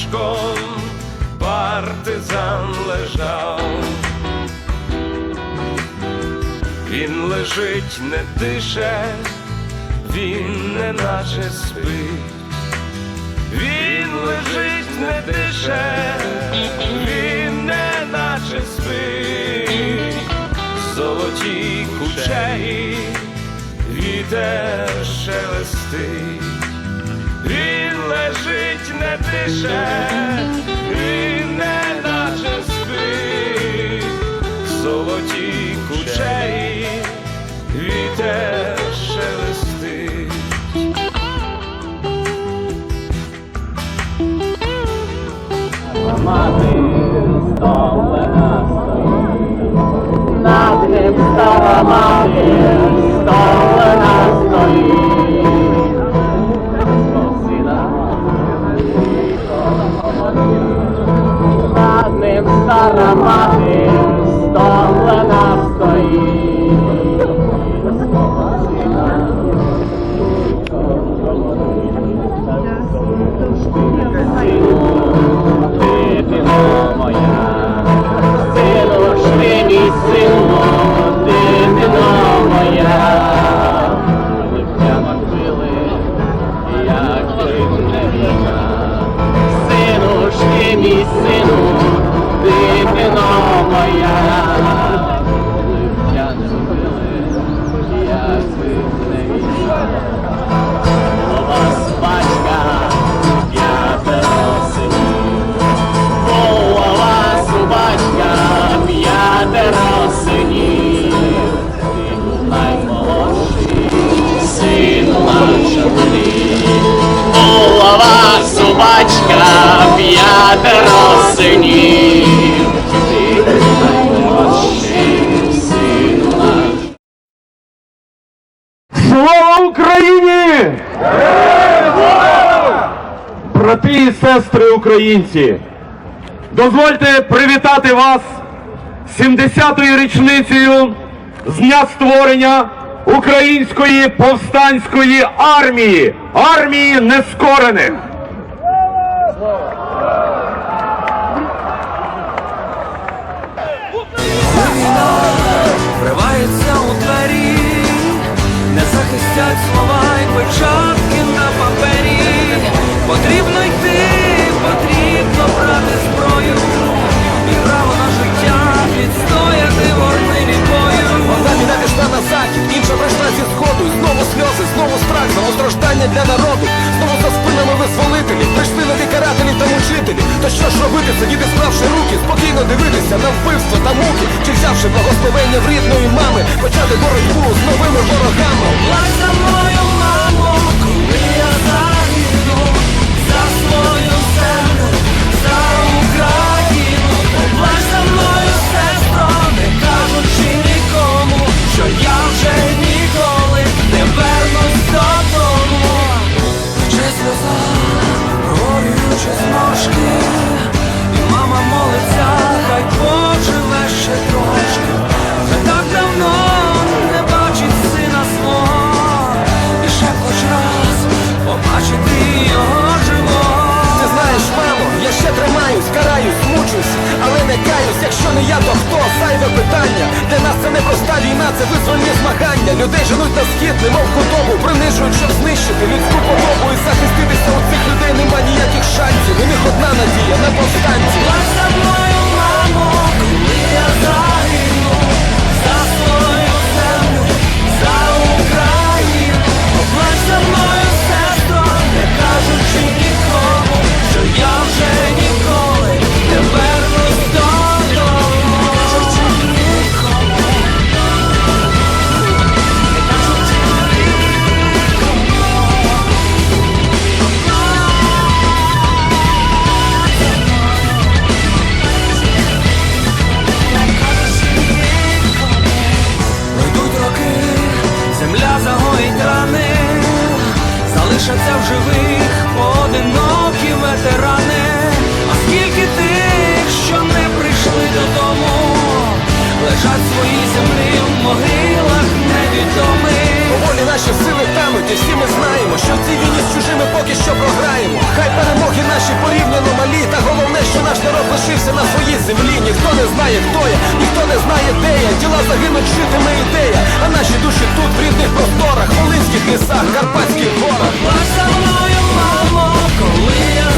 дубочком партизан лежав. Він лежить, не дише, він не наче спить. Він лежить, не дише, він не наче спить. Золоті кучері, вітер шелестить. Дише, він не наче спить. Золоті кучері, вітер шелестить. Над ним стара мати, столена Над ним стара стоплена стоїть. Моя, лиття не вбили, як вас батька п'ятеро синів, Голова собачка, ти був наймолодший, син начали. Голова собачка, п'ятеро синів, Україні! Брати і сестри українці, дозвольте привітати вас 70-ю річницею з дня створення Української повстанської армії, армії нескорених. Не захистять слова й печатки на папері. Потрібно йти, потрібно брати зброю, і право на життя відстояти вогневі бою. Одна війна пішла на захід, інша прийшла зі сходу. І знову сльози, знову страх, знову страждання для народу. Знову за спинами визволителі, прийшли нові карателі та мучителі. То що ж робити, сидіти склавши руки, спокійно дивитися на вбивство та муки, чи взявши благословення в рідної мами, почати боротьбу з новими ворогами. Плач за мною, то сайве питання. Для нас це не проста війна, це визвольні змагання. Людей женуть на схід, немов худобу, принижують, щоб знищити людську подобу і захиститися у цих людей нема ніяких шансів. У них одна надія на повстанців. Плач за мамо, коли я лишаться в живих одинокі ветерани, оскільки тих, що не прийшли додому, лежать свої землі в могилах невідомих. Поволі наші сили тамуть, і всі ми знаємо, що в цій війні з чужими поки що. Землі, ніхто не знає, хто я, ніхто не знає, де я. Тіла загинуть, житиме ідея. А наші душі тут, в рідних просторах, Волинських лісах, Карпатських горах. Мною, мамо, коли я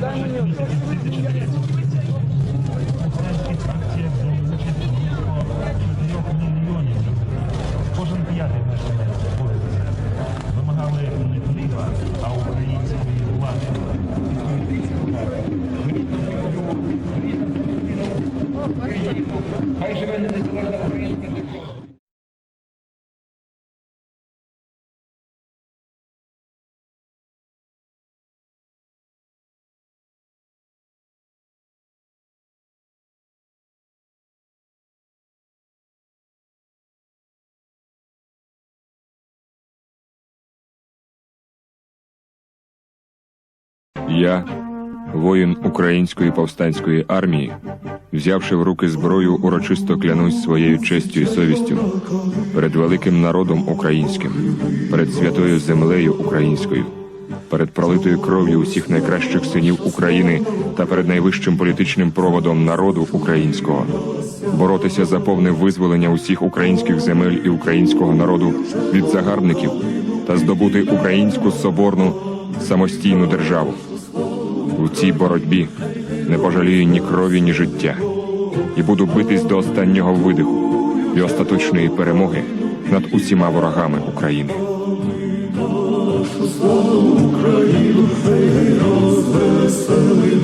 10 minutos. Я, воїн Української повстанської армії, взявши в руки зброю, урочисто клянусь своєю честю і совістю перед великим народом українським, перед святою землею українською, перед пролитою кров'ю усіх найкращих синів України та перед найвищим політичним проводом народу українського, боротися за повне визволення усіх українських земель і українського народу від загарбників та здобути українську соборну самостійну державу. У цій боротьбі не пожалію ні крові, ні життя, і буду битись до останнього видиху і остаточної перемоги над усіма ворогами України. Україну, хай розвеселий